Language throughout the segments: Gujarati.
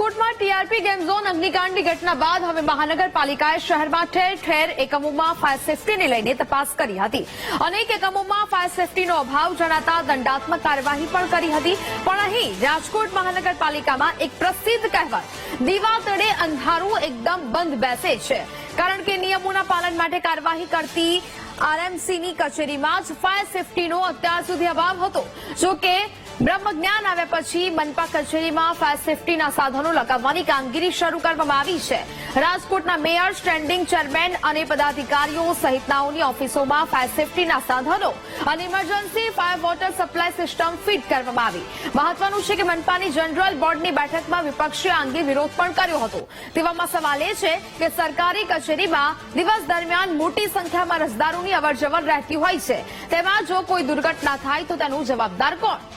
રાજકોટમાં ટીઆરપી ગેમ ઝોન અગ્નિકાંડની ઘટના બાદ હવે મહાનગરપાલિકાએ શહેરમાં ઠેર ઠેર એકમોમાં ફાયર સેફટીને લઈને તપાસ કરી હતી. અનેક એકમોમાં ફાયર સેફટીનો અભાવ જણાતા દંડાત્મક કાર્યવાહી પણ કરી હતી. પણ અહીં રાજકોટ મહાનગરપાલિકામાં એક પ્રસિદ્ધ કહેવત, દીવા તળે અંધારું એકદમ બંધ બેસે છે. કારણ કે નિયમોના પાલન માટે કાર્યવાહી કરતી આરએમસીની કચેરીમાં જ ફાયર સેફટીનો અત્યાર સુધી અભાવ હતો. જો કે બ્રહ્મજ્ઞાન આવ્યા પછી મનપા કચેરીમાં ફાયર સેફટીના સાધનો લગાવવાની કામગીરી શરૂ કરવામાં આવી છે. રાજકોટના મેયર સ્ટેન્ડિંગ ચેરમેન અને પદાધિકારીઓ સહિતનાઓની ઓફિસોમાં ફાયર સેફટીના સાધનો અને emergency fire water supply system fit કરવામાં આવી. મહત્વનું છે કે મનપાની જનરલ બોર્ડની બેઠકમાં વિપક્ષે અંગે વિરોધ પણ કર્યો હતો. તેવામાં સવાલ એ છે કે સરકારી કચેરીમાં દિવસ દરમિયાન મોટી સંખ્યામાં રસદારોની અવરજવર રહેતી હોય છે. તેમાં જો કોઈ દુર્ઘટના થાય તો તેનું જવાબદાર કોણ?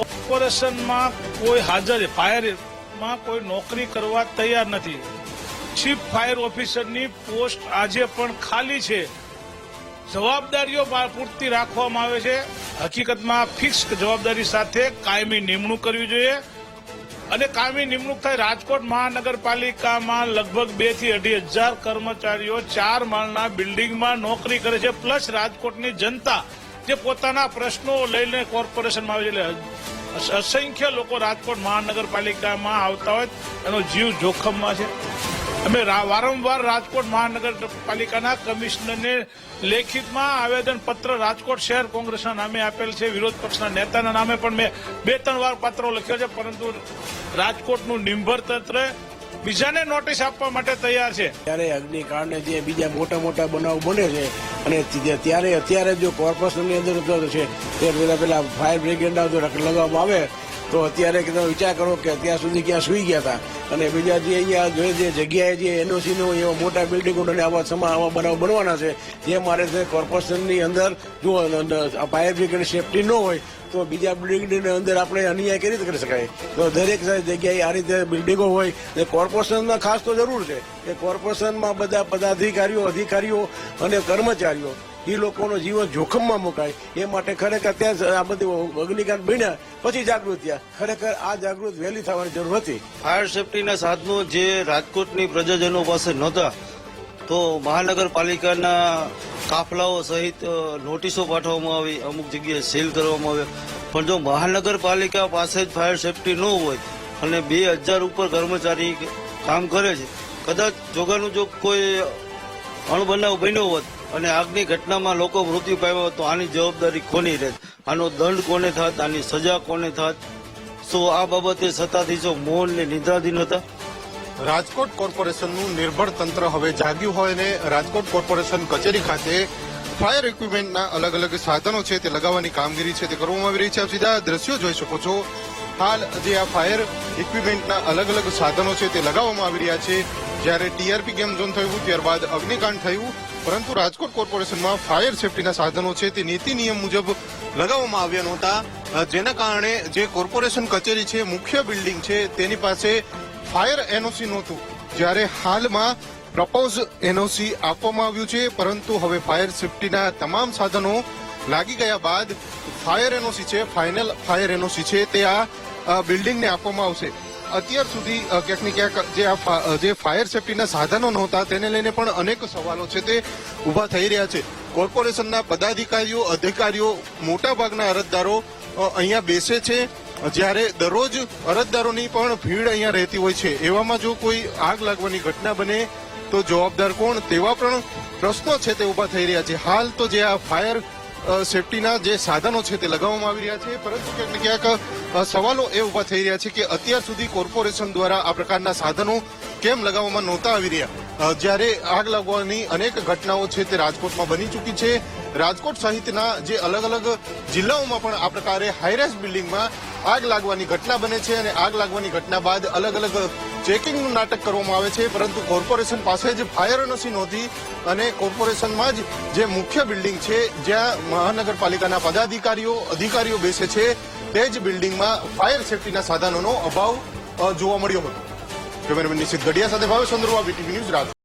કોર્પોરેશનમાં કોઈ હાજર, ફાયરમાં કોઈ નોકરી કરવા તૈયાર નથી. ચીફ ફાયર ઓફિસરની પોસ્ટ આજે પણ ખાલી છે. જવાબદારીઓ પૂરતી રાખવામાં આવે છે. હકીકતમાં ફિક્સ જવાબદારી સાથે કાયમી નિમણૂક કરવી જોઈએ. અને કાયમી નિમણૂક થાય રાજકોટ મહાનગરપાલિકામાં લગભગ બેથી અઢી હજાર કર્મચારીઓ ચાર માળના બિલ્ડિંગમાં નોકરી કરે છે. પ્લસ રાજકોટની જનતા જે પોતાના પ્રશ્નો લઈને કોર્પોરેશનમાં આવે છે. અસંખ્ય લોકો રાજકોટ મહાનગરપાલિકામાં આવતા હોય, એનો જીવ જોખમમાં છે. અમે વારંવાર રાજકોટ મહાનગરપાલિકાના કમિશનરને લેખિતમાં આવેદન પત્ર રાજકોટ શહેર કોંગ્રેસના નામે આપેલ છે, વિરોધ પક્ષના નેતાના નામે પણ મેં બે ત્રણ વાર પત્રો લખ્યો છે, પરંતુ રાજકોટનું નિંભર તંત્ર બીજાને નોટિસ આપવા માટે તૈયાર છે. ત્યારે અગ્નિકાંડને જે બીજા મોટા મોટા બનાવ બને છે અને ત્યારે, અત્યારે જો કોર્પોરેશનની અંદર છે, તે પેલા પેલા ફાયર બ્રિગેડના લગાવવામાં આવે તો અત્યારે તમે વિચાર કરો કે અત્યાર સુધી ક્યાં સુઈ ગયા હતા અને બીજા જે અહીંયા જે જે જગ્યાએ જે એનઓસી નો એવા મોટા બિલ્ડિંગો અને આવા સમા આવા બનાવ બનવાના છે, જે મારે છે કોર્પોરેશનની અંદર જો ફાયર બ્રિગેડ સેફટી ન હોય, તો બીજા બિલ્ડિંગની અંદર આપણે અન્યાય કેવી રીતે કરી શકાય? તો દરેક જગ્યાએ આ રીતે બિલ્ડિંગો હોય, ને કોર્પોરેશનમાં ખાસ તો જરૂર છે કે કોર્પોરેશનમાં બધા પદાધિકારીઓ, અધિકારીઓ અને કર્મચારીઓ એ લોકોનો જીવન જોખમમાં મુકાય. એ માટે ખરેખર ત્યાં આ બધી અગ્નિકાંડ બન્યા પછી જાગૃત થયા. ખરેખર આ જાગૃત વહેલી થવાની જરૂર હતી. ફાયર સેફટીના સાધનો જે રાજકોટની પ્રજાજનો પાસે નહોતા, તો મહાનગરપાલિકાના કાફલાઓ સહિત નોટિસો પાઠવવામાં આવી, અમુક જગ્યાએ સીલ કરવામાં આવ્યા. પણ જો મહાનગરપાલિકા પાસે જ ફાયર સેફટી ન હોય અને બે હજાર ઉપર કર્મચારી કામ કરે છે, કદાચ જોગાનું જો કોઈ અણબનાવ બન્યો હોત અને આગની ઘટનામાં લોકો મૃત્યુ પામ્યા તો આની જવાબદારી કોની રહેત આનો દંડ કોને થાત? આની સજા કોને થાત? શું આ બાબતે સત્તાધીશો મૌન ને નિદ્રાધીન હતા. રાજકોટ કોર્પોરેશનનું નિર્ભર તંત્ર હવે જાગ્યું હોય ને રાજકોટ કોર્પોરેશન કચેરી ખાતે ફાયર ઇક્વિપમેન્ટના અલગ અલગ સાધનો છે તે લગાવવાની કામગીરી છે તે કરવામાં આવી રહી છે. આપ સીધા દ્રશ્યો જોઈ શકો છો. હાલ જે આ ફાયર ઇક્વિપમેન્ટના અલગ અલગ સાધનો છે તે લગાવવામાં આવી રહ્યા છે. જ્યારે ટીઆરપી ગેમ ઝોન થયું, ત્યારબાદ અગ્નિકાંડ થયું. પરંતુ રાજકોટ કોર્પોરેશનમાં ફાયર સેફટીના સાધનો છે તે નીતિ નિયમ મુજબ લગાવવામાં આવ્યા નહોતા. જેના કારણે જે કોર્પોરેશન કચેરી છે, મુખ્ય બિલ્ડિંગ છે, તેની પાસે ફાયર એનઓસી નહોતું. જ્યારે હાલમાં પ્રપોઝ એનઓસી આપવામાં આવ્યું છે, પરંતુ હવે ફાયર સેફટીના તમામ સાધનો લાગી ગયા બાદ ફાયર એનઓસી છે, ફાઇનલ ફાયર એનઓસી છે તે આ બિલ્ડિંગને આપવામાં આવશે. અત્યાર સુધી ક્યાંક ને ક્યાંક જે આ જે ફાયર સેફટીના સાધનો નહોતા તેને લઈને પણ અનેક સવાલો છે તે ઊભા થઈ રહ્યા છે. કોર્પોરેશનના પદાધિકારીઓ, અધિકારીઓ, મોટાભાગના અરજદારો અહીંયા બેસે છે. જ્યારે દરરોજ અરજદારોની પણ ભીડ અહીંયા રહેતી હોય છે. એવામાં જો કોઈ આગ લાગવાની ઘટના બને, તો જવાબદાર કોણ? તેવા પણ પ્રશ્નો છે તે ઊભા થઈ રહ્યા છે. હાલ તો જે આ ફાયર સેફટીના જે સાધનો છે તે લગાવવામાં આવી રહ્યા છે. પરંતુ ક્યાંક ક્યાંક સવાલો એ ઊભા થઈ રહ્યા છે કે અત્યાર સુધી કોર્પોરેશન દ્વારા આ પ્રકારના સાધનો કેમ લગાવવામાં નહોતા આવી રહ્યા? જ્યારે આગ લાગવાની અનેક ઘટનાઓ છે તે રાજકોટમાં બની ચૂકી છે. રાજકોટ સહિતના જે અલગ અલગ જિલ્લાઓમાં પણ આ પ્રકારે હાઈરેસ બિલ્ડિંગમાં આગ લાગવાની ઘટના બને છે અને આગ લાગવાની ઘટના બાદ અલગ અલગ ચેકિંગનું નાટક કરવામાં આવે છે, પરંતુ કોર્પોરેશન પાસે જ ફાયર એનઓસી નહોતી અને કોર્પોરેશનમાં જ જે મુખ્ય બિલ્ડિંગ છે, જ્યાં મહાનગરપાલિકાના પદાધિકારીઓ, અધિકારીઓ બેસે છે, તે જ બિલ્ડિંગમાં ફાયર સેફટીના સાધનોનો અભાવ જોવા મળ્યો હતો. કેમેરામેન નિશિત ગઢિયા સાથે ભાવેશ ચંદ્રવા બીટીવી ન્યૂઝ રાજકોટ